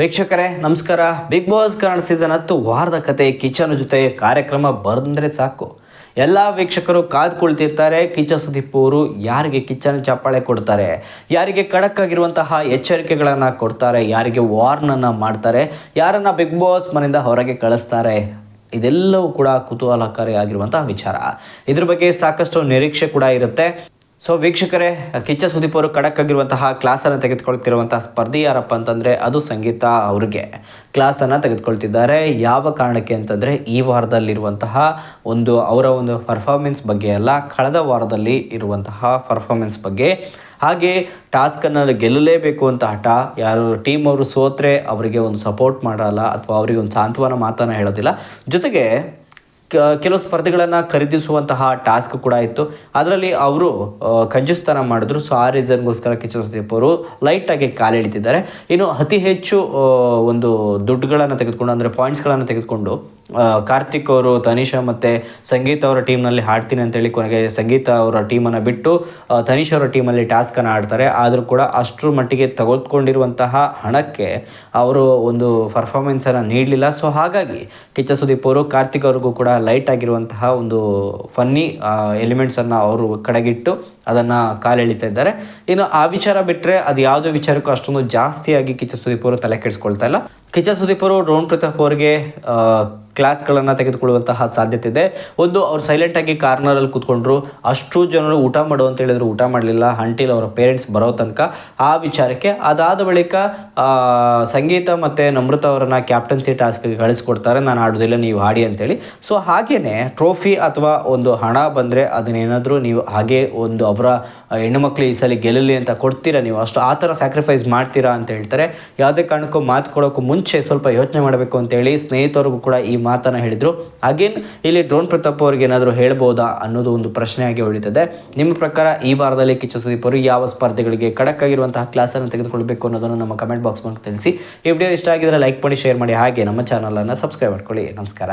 ವೀಕ್ಷಕರೇ, ನಮಸ್ಕಾರ. Big boss Kannada season ಹತ್ತು ವಾರದ ಕತೆ ಕಿಚನ್ ಜೊತೆ ಕಾರ್ಯಕ್ರಮ ಬಂದರೆ ಸಾಕು. ಎಲ್ಲ ವೀಕ್ಷಕರು ಕಾದು ಕುಳಿತಿರ್ತಾರೆ. ಕಿಚ್ಚ ಸುದೀಪ್ ಅವರು ಯಾರಿಗೆ ಕಿಚನ್ ಚಪ್ಪಾಳೆ ಕೊಡ್ತಾರೆ? ಯಾರಿಗೆ ಖಡಕ್ ಆಗಿರುವಂತಹ ಎಚ್ಚರಿಕೆಗಳನ್ನು ಕೊಡ್ತಾರೆ? ಯಾರಿಗೆ ವಾರ್ನನ್ನು ಮಾಡ್ತಾರೆ? ಯಾರನ್ನ ಬಿಗ್ ಬಾಸ್ ಮನೆಯಿಂದ ಹೊರಗೆ ಕಳಿಸ್ತಾರೆ? ಇದೆಲ್ಲವೂ ಕೂಡ ಕುತೂಹಲಕಾರಿ ಆಗಿರುವಂತಹ ವಿಚಾರ. ಇದ್ರ ಬಗ್ಗೆ ಸಾಕಷ್ಟು ನಿರೀಕ್ಷೆ ಕೂಡ ಇರುತ್ತೆ. ಸೊ ವೀಕ್ಷಕರೇ, ಕಿಚ್ಚ ಸುದೀಪ್ ಅವರು ಖಡಕ್ ಆಗಿರುವಂತಹ ಕ್ಲಾಸನ್ನು ತೆಗೆದುಕೊಳ್ತಿರುವಂತಹ ಸ್ಪರ್ಧಿ ಯಾರಪ್ಪ ಅಂತಂದರೆ ಅದು ಸಂಗೀತ ಅವ್ರಿಗೆ. ಕ್ಲಾಸನ್ನು ತೆಗೆದುಕೊಳ್ತಿದ್ದಾರೆ. ಯಾವ ಕಾರಣಕ್ಕೆ ಅಂತಂದರೆ ಈ ವಾರದಲ್ಲಿರುವಂತಹ ಒಂದು ಅವರ ಒಂದು ಪರ್ಫಾರ್ಮೆನ್ಸ್ ಬಗ್ಗೆ ಅಲ್ಲ, ಕಳೆದ ವಾರದಲ್ಲಿ ಇರುವಂತಹ ಪರ್ಫಾರ್ಮೆನ್ಸ್ ಬಗ್ಗೆ. ಹಾಗೆ ಟಾಸ್ಕನ್ನು ಗೆಲ್ಲಲೇಬೇಕು ಅಂತ ಹಠ, ಯಾರು ಟೀಮ್ ಅವರು ಸೋತ್ರೆ ಅವರಿಗೆ ಒಂದು ಸಪೋರ್ಟ್ ಮಾಡಲ್ಲ ಅಥವಾ ಅವರಿಗೆ ಒಂದು ಸಾಂತ್ವನ ಮಾತನ್ನು ಹೇಳೋದಿಲ್ಲ. ಜೊತೆಗೆ ಕೆಲವು ಸ್ಪರ್ಧೆಗಳನ್ನು ಖರೀದಿಸುವಂತಹ ಟಾಸ್ಕ್ ಕೂಡ ಇತ್ತು. ಅದರಲ್ಲಿ ಅವರು ಕಂಜುಸ್ತಾನ ಮಾಡಿದ್ರು. ಸೊ ಆ ರೀಸನ್ಗೋಸ್ಕರ ಕಿಚ್ಚ ಸುದೀಪ್ ಅವರು ಲೈಟಾಗಿ ಕಾಲಿಳಿತಿದ್ದಾರೆ ಇನ್ನು ಅತಿ ಹೆಚ್ಚು ಒಂದು ದುಡ್ಡುಗಳನ್ನು ತೆಗೆದುಕೊಂಡು, ಅಂದರೆ ಪಾಯಿಂಟ್ಸ್ಗಳನ್ನು ತೆಗೆದುಕೊಂಡು ಕಾರ್ತಿಕ್ ಅವರು, ತನಿಷಾ ಮತ್ತು ಸಂಗೀತ ಅವರ ಟೀಮ್ನಲ್ಲಿ ಹಾಡ್ತೀನಿ ಅಂತೇಳಿ ಕೊನೆಗೆ ಸಂಗೀತ ಅವರ ಟೀಮನ್ನು ಬಿಟ್ಟು ತನಿಷ್ ಅವರ ಟೀಮಲ್ಲಿ ಟಾಸ್ಕನ್ನು ಆಡ್ತಾರೆ. ಆದರೂ ಕೂಡ ಅಷ್ಟರ ಮಟ್ಟಿಗೆ ತೆಗೆದುಕೊಂಡಿರುವಂತಹ ಹಣಕ್ಕೆ ಅವರು ಒಂದು ಪರ್ಫಾರ್ಮೆನ್ಸನ್ನು ನೀಡಲಿಲ್ಲ. ಸೊ ಹಾಗಾಗಿ ಕಿಚ್ಚ ಸುದೀಪ್ ಅವರು, ಕಾರ್ತಿಕ್ ಅವ್ರಿಗೂ ಕೂಡ ಲೈಟ್ ಆಗಿರುವಂತಹ ಒಂದು ಫನ್ನಿ ಎಲಿಮೆಂಟ್ಸನ್ನು ಅವರು ಕಡೆಗಿಟ್ಟು ಅದನ್ನು ಕಾಲೆಳಿತಾ ಇದ್ದಾರೆ. ಇನ್ನು ಆ ವಿಚಾರ ಬಿಟ್ಟರೆ ಅದು ಯಾವುದೇ ವಿಚಾರಕ್ಕೂ ಅಷ್ಟೊಂದು ಜಾಸ್ತಿಯಾಗಿ ಕಿಚ್ಚ ಸುದೀಪ್ ಅವರು ತಲೆ ಕೆಡಿಸ್ಕೊಳ್ತಾ ಇಲ್ಲ. ಕಿಚ್ಚ ಸುದೀಪ್ ಅವರು ಡ್ರೋನ್ ಪ್ರತಾಪ್ ಅವರಿಗೆ ಕ್ಲಾಸ್ಗಳನ್ನು ತೆಗೆದುಕೊಳ್ಳುವಂತಹ ಸಾಧ್ಯತೆ ಇದೆ. ಒಂದು, ಅವ್ರು ಸೈಲೆಂಟಾಗಿ ಕಾರ್ನರಲ್ಲಿ ಕೂತ್ಕೊಂಡ್ರು, ಅಷ್ಟು ಜನರು ಊಟ ಮಾಡು ಅಂತ ಹೇಳಿದ್ರು, ಊಟ ಮಾಡಲಿಲ್ಲ ಹಂಟಿಲ್ ಅವರ ಪೇರೆಂಟ್ಸ್ ಬರೋ ತನಕ ಆ ವಿಚಾರಕ್ಕೆ. ಅದಾದ ಬಳಿಕ ಸಂಗೀತ ಮತ್ತು ನಮೃತ ಅವರನ್ನು ಕ್ಯಾಪ್ಟನ್ಸಿ ಟಾಸ್ಕ್ಗೆ ಕಳಿಸ್ಕೊಡ್ತಾರೆ, ನಾನು ಆಡೋದಿಲ್ಲ, ನೀವು ಹಾಡಿ ಅಂತೇಳಿ. ಸೊ ಹಾಗೆಯೇ ಟ್ರೋಫಿ ಅಥವಾ ಒಂದು ಹಣ ಬಂದರೆ ಅದನ್ನೇನಾದರೂ ನೀವು ಹಾಗೆ ಒಂದು ಅವರ ಹೆಣ್ಣುಮಕ್ಳು ಈ ಸಲ ಗೆಲ್ಲಲಿ ಅಂತ ಕೊಡ್ತೀರಾ ನೀವು? ಅಷ್ಟು ಆ ಥರ ಸ್ಯಾಕ್ರಿಫೈಸ್ ಮಾಡ್ತೀರಾ ಅಂತ ಹೇಳ್ತಾರೆ. ಯಾವುದೇ ಕಾರಣಕ್ಕೂ ಮಾತು ಮುಂಚೆ ಸ್ವಲ್ಪ ಯೋಚನೆ ಮಾಡಬೇಕು ಅಂತೇಳಿ ಸ್ನೇಹಿತರಿಗೂ ಕೂಡ ಈ ಮಾತನ್ನು ಹೇಳಿದರು. ಅಗೇನ್ ಇಲ್ಲಿ ಡ್ರೋನ್ ಪ್ರತಾಪ್ ಅವ್ರಿಗೆ ಏನಾದರೂ ಹೇಳ್ಬೋದಾ ಅನ್ನೋದು ಒಂದು ಪ್ರಶ್ನೆಯಾಗಿ ಉಳಿತದೆ. ನಿಮ್ಮ ಪ್ರಕಾರ ಈ ವಾರದಲ್ಲಿ ಕಿಚ್ಚ ಸುದೀಪ್ ಯಾವ ಸ್ಪರ್ಧೆಗಳಿಗೆ ಖಡಕ್ ಆಗಿರುವಂತಹ ಕ್ಲಾಸನ್ನು ತೆಗೆದುಕೊಳ್ಬೇಕು ಅನ್ನೋದನ್ನು ನಮ್ಮ ಕಮೆಂಟ್ ಬಾಕ್ಸ್ ಮೂಲಕ ತಿಳಿಸಿ. ಈ ವಿಡಿಯೋ ಇಷ್ಟ ಆಗಿದ್ರೆ ಲೈಕ್ ಮಾಡಿ ಶೇರ್ ಮಾಡಿ, ಹಾಗೆ ನಮ್ಮ ಚಾನಲನ್ನು ಸಬ್ಸ್ಕ್ರೈಬ್ ಮಾಡ್ಕೊಳ್ಳಿ. ನಮಸ್ಕಾರ.